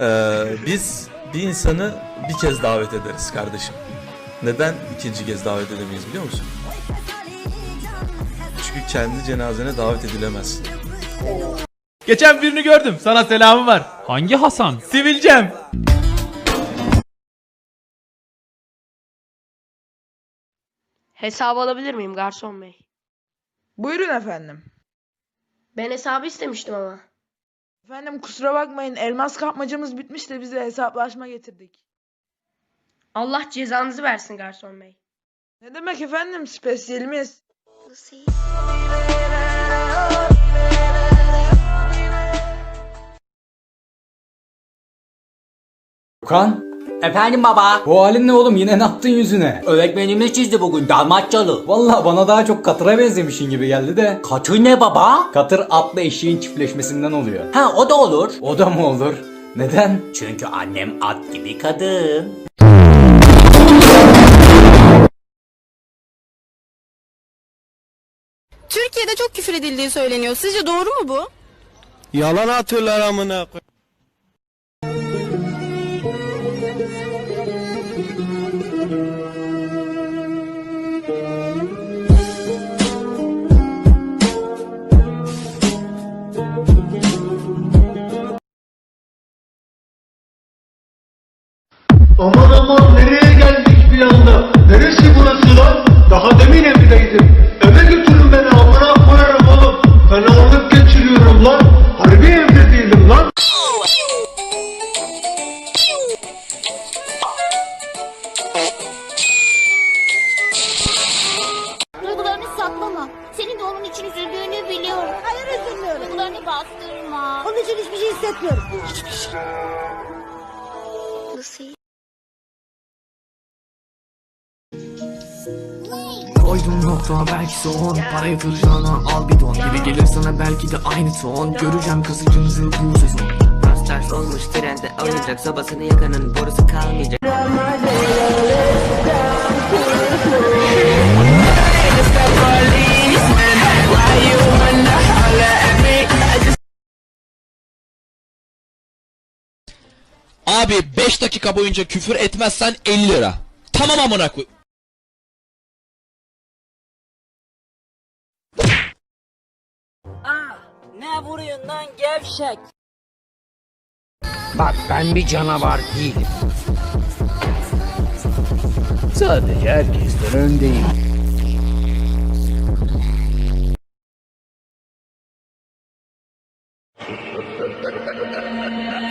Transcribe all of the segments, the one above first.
Ee, biz bir insanı bir kez davet ederiz kardeşim. Neden ikinci kez davet edemeyiz biliyor musun? Çünkü kendi cenazene davet edilemezsin. Geçen birini gördüm. Sana selamı var. Hangi Hasan? Sivilcem. Hesabı alabilir miyim garson bey? Buyurun efendim. Ben hesabı istemiştim ama. Efendim kusura bakmayın elmas kapmacamız bitmiş de bize hesaplaşma getirdik. Allah cezanızı versin garson bey. Ne demek efendim spesiyelimiz. Okan, Efendim baba. bu halin ne oğlum yine ne yaptın yüzüne? Öğretmenimiz çizdi bugün Dalmatçalı. Valla bana daha çok katıra benzemişin gibi geldi de. Katı ne baba? Katır atla eşeğin çiftleşmesinden oluyor. Ha o da olur. O da mı olur? Neden? Çünkü annem at gibi kadın. Türkiye'de çok küfür edildiği söyleniyor. Sizce doğru mu bu? Yalan atıyorlar amına koy. Aman aman nereye geldik bir anda? Neresi burası lan? Daha demin evdeydim. Eve götürün beni amına koyarım oğlum. Fenalık geçiriyorum lan. Harbi evde değilim lan. Duygularını saklama. Senin de onun için üzüldüğünü biliyorum. Hayır üzülmüyorum. Duygularını bastırma. Onun için hiçbir şey hissetmiyorum. Hiçbir şey. Nasıl? Koydum nokta belki son Parayı kıracağına al bir don Gibi gelir sana belki de aynı ton Göreceğim kızıcınızı bu sezon ters olmuş trende oynayacak sobasını yakanın borusu kalmayacak. Abi 5 dakika boyunca küfür etmezsen 50 lira. Tamam amına koy. Ne vuruyorsun lan gevşek? Bak ben bir canavar değilim Sadece herkesten öndeyim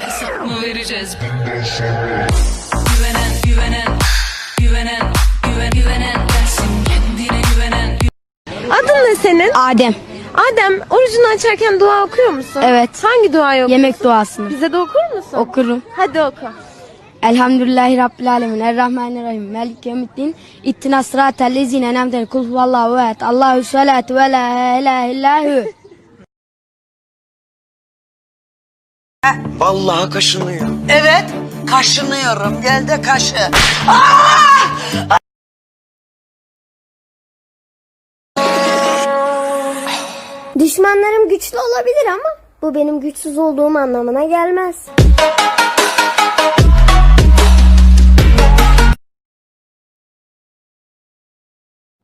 Hesap mı vereceğiz? Güvenen, güvenen, güvenen, güven, güvenen kendine güvenen Adın ne senin? Adem. Adem orucunu açarken dua okuyor musun? Evet. Hangi duayı okuyorsun? Yemek duasını. Bize de okur musun? Okurum. Hadi oku. Elhamdülillahi Rabbil Alemin. Errahmanirrahim. Melik yevmiddin. İttina sıratel lezine enemtel. Kul huvallahu ehad. Allahu salatu ve la ilahe illahu. Vallahi kaşınıyor. Evet kaşınıyorum gel de kaşı. Düşmanlarım güçlü olabilir ama bu benim güçsüz olduğum anlamına gelmez.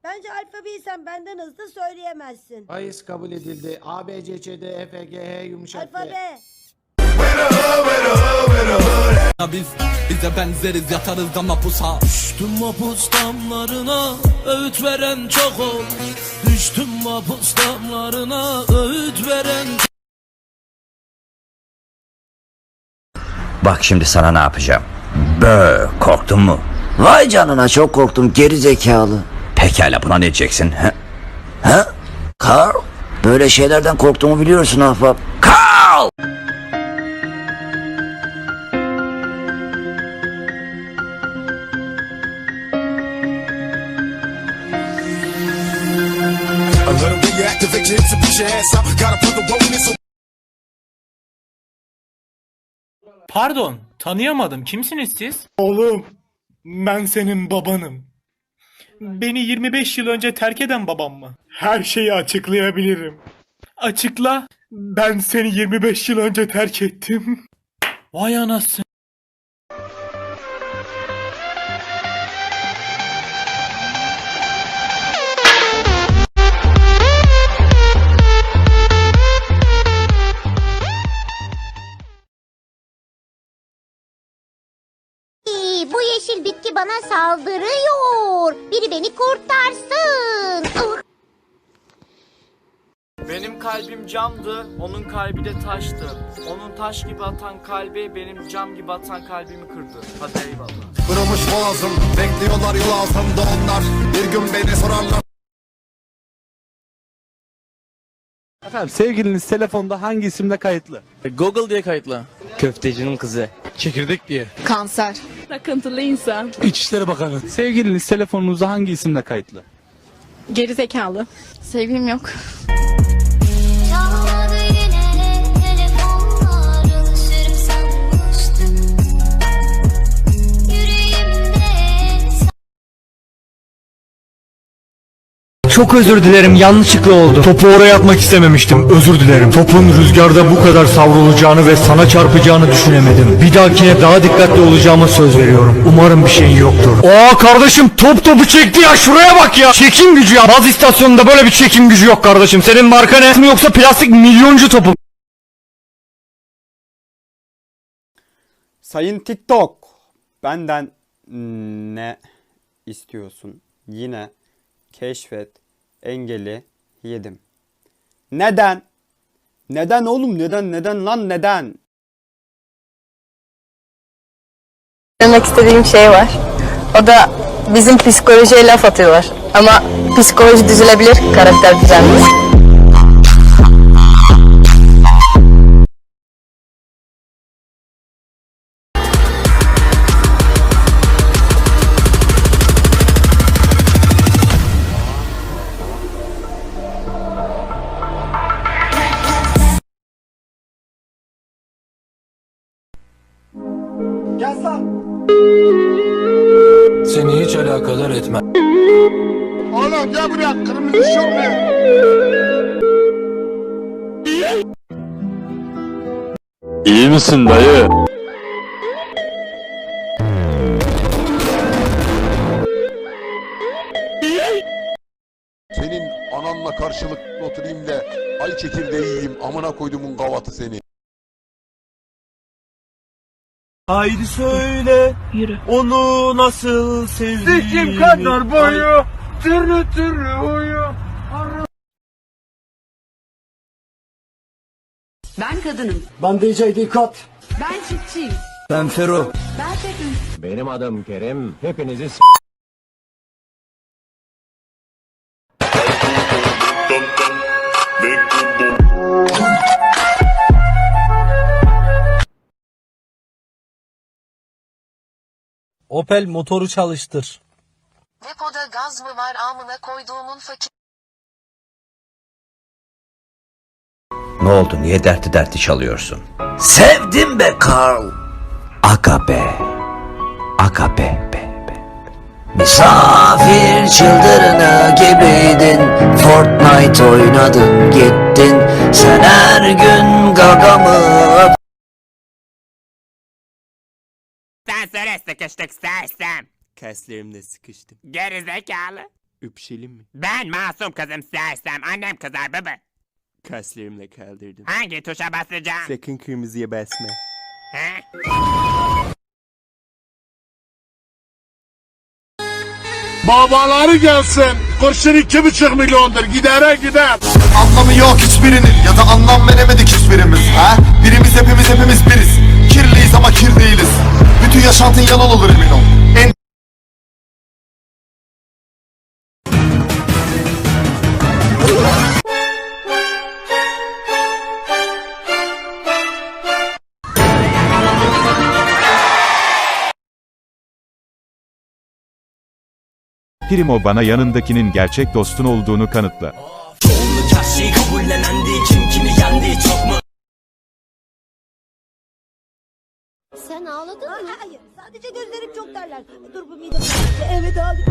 Bence alfabeyi sen benden hızlı söyleyemezsin. Bahis kabul edildi. A, B, C, Ç, D, E, F, G, H yumuşak G. Alfabe. Biz bize benzeriz yatarız ama pusa. Düştüm mapus damlarına öğüt veren çok ol. Düştüm mapus damlarına öğüt veren Bak şimdi sana ne yapacağım. Bö korktun mu? Vay canına çok korktum geri zekalı. Pekala buna ne diyeceksin? He? He? Carl? Böyle şeylerden korktuğumu biliyorsun ahbap. Carl! Pardon, tanıyamadım. Kimsiniz siz? Oğlum ben senin babanım. Beni 25 yıl önce terk eden babam mı? Her şeyi açıklayabilirim. Açıkla. Ben seni 25 yıl önce terk ettim. Vay anasını. Bu yeşil bitki bana saldırıyor. Biri beni kurtarsın. Benim kalbim camdı, onun kalbi de taştı. Onun taş gibi atan kalbi benim cam gibi atan kalbimi kırdı. Hadi eyvallah. Kırılmış boğazım Bekliyorlar yol altında onlar Bir gün beni sorarlar Efendim sevgiliniz telefonda hangi isimle kayıtlı? Google diye kayıtlı. Köftecinin kızı. Çekirdek diye. Kanser. Takıntılı insan. İçişleri Bakanı. Sevgiliniz telefonunuzda hangi isimle kayıtlı? Geri zekalı. Sevgilim yok. Çok özür dilerim yanlışlıkla oldu. Topu oraya atmak istememiştim özür dilerim. Topun rüzgarda bu kadar savrulacağını ve sana çarpacağını düşünemedim. Bir dahakine daha dikkatli olacağıma söz veriyorum. Umarım bir şeyin yoktur. Aa kardeşim top topu çekti ya şuraya bak ya. Çekim gücü ya. Baz istasyonunda böyle bir çekim gücü yok kardeşim. Senin marka ne? Yoksa plastik milyoncu topu Sayın TikTok, benden ne istiyorsun? Yine keşfet engeli yedim. Neden? Neden oğlum? Neden? Neden lan? Neden? Demek istediğim şey var. O da bizim psikolojiye laf atıyorlar. Ama psikoloji düzülebilir, karakter düzelmez. Gel buraya kırmızı şortlu. İyi misin dayı? Senin ananla karşılıklı oturayım da ay çekirdeği yiyeyim amına koydumun gavatı seni. Haydi söyle. Yürü. Onu nasıl sevdiğini. Sikim kadar boyu. Türlü türlü huyu. Ben kadınım. Ben DJ Dikkat. Ben çiftçiyim. Ben Fero. Ben tekim. Benim adım Kerem. Hepinizi Opel motoru çalıştır. Depoda gaz mı var amına koyduğumun fakir. Ne oldu niye dertli dertli çalıyorsun? Sevdim be Carl. Aga be. Aga be be be. Misafir çıldırını gibiydin Fortnite oynadın gittin Sen her gün gagamı Sen söyle sıkıştık sersem. Kaslarımda sıkıştım. Geri zekalı. Öpüşelim mi? Ben masum kızım sersem. Annem kızar baba. Kaslarımla kaldırdım. Hangi tuşa basacağım? Sakın kırmızıya basma. He? Babaları gelsin. Kurşun iki buçuk milyondur. Gidere gider. Anlamı yok hiçbirinin ya da anlam veremedik hiçbirimiz. Ha? Birimiz hepimiz hepimiz biriz. Kirliyiz ama kir değiliz. Bütün yaşantın yalan olur emin ol. Primo bana yanındakinin gerçek dostun olduğunu kanıtla. Çoğunluk her şeyi kabullenendi. Kim kimi yendi çok mu? Sen ağladın mı? Hayır, sadece gözlerim çok terler. Dur bu midem. Evet abi.